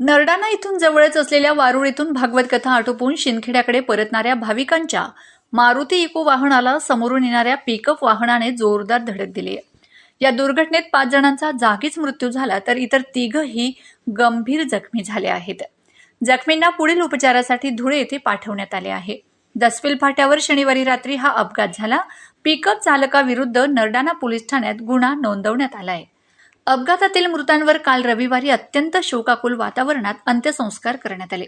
नरडाणा इथून जवळच असलेल्या वारुळ इथून भागवत कथा आटोपून शिंदखेड्याकडे परतणाऱ्या भाविकांच्या मारुती इको वाहनाला समोरून येणाऱ्या पिकअप वाहनाने जोरदार धडक दिली या दुर्घटनेत पाच जणांचा जागीच मृत्यू झाला तर इतर तिघही गंभीर जखमी झाले आहेत. जखमींना पुढील उपचारासाठी धुळे येथे पाठवण्यात आले आहे. दसविल फाट्यावर शनिवारी रात्री हा अपघात झाला. पिकअप चालकाविरुद्ध नरडाणा पोलीस ठाण्यात गुन्हा नोंदवण्यात आला आहे. अपघातातील मृतांवर काल रविवारी अत्यंत शोकाकुल वातावरणात अंत्यसंस्कार करण्यात आले.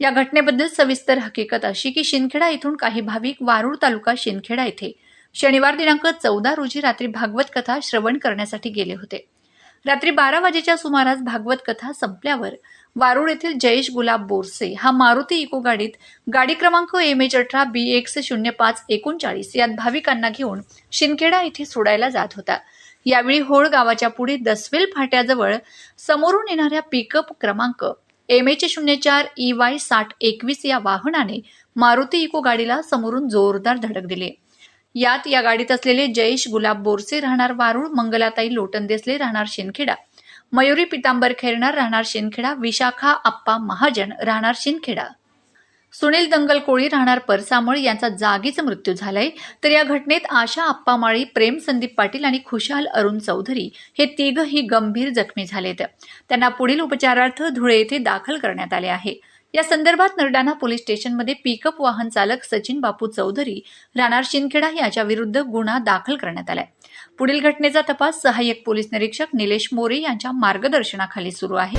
या घटनेबद्दल सविस्तर हकीकत अशी की शिंदखेडा इथून काही भाविक वारुळ तालुका शिंदखेडा येथे शनिवार दिनांक चौदा रोजी रात्री भागवत कथा श्रवण करण्यासाठी गेले होते. रात्री बारा वाजेच्या सुमारास भागवत कथा संपल्यावर वारुळ येथील जयेश गुलाब बोरसे हा मारुती इको गाडीत गाडी क्रमांक एम एच अठरा बी एक्स शून्य पाच एकोणचाळीस यात भाविकांना घेऊन शिंदखेडा येथे सोडायला जात होता. यावेळी होळ गावाच्या पुढे दसवेल फाट्याजवळ समोरून येणाऱ्या पिकअप क्रमांक एम एच शून्य चार ई वाय साठ एकवीस या वाहनाने मारुती इको गाडीला समोरून जोरदार धडक दिली. यात या गाडीत असलेले जयेश गुलाब बोरसे राहणार वारुळ मंगलाताई लोटन देसले राहणार शिंदखेडा मयुरी पितांबर खैरणार राहणार शिंदखेडा विशाखा आप्पा महाजन राहणार शिंदखेडा सुनील दंगल कोळी राहणार परसामळ यांचा जागीच मृत्यू झालाय. तर या घटनेत आशा आप्पामाळी प्रेम संदीप पाटील आणि खुशाल अरुण चौधरी हे तिघही गंभीर जखमी झालेत. त्यांना पुढील उपचारार्थ धुळे येथे दाखल करण्यात आले आहे. या संदर्भात नरडाणा पोलीस स्टेशनमध्ये पिकअप वाहन चालक सचिन बापू चौधरी राहणार शिंदखेडा याच्या विरुद्ध गुन्हा दाखल करण्यात आलाय. पुढील घटनेचा तपास सहाय्यक पोलीस निरीक्षक निलेश मोरे यांच्या मार्गदर्शनाखाली सुरू आहे.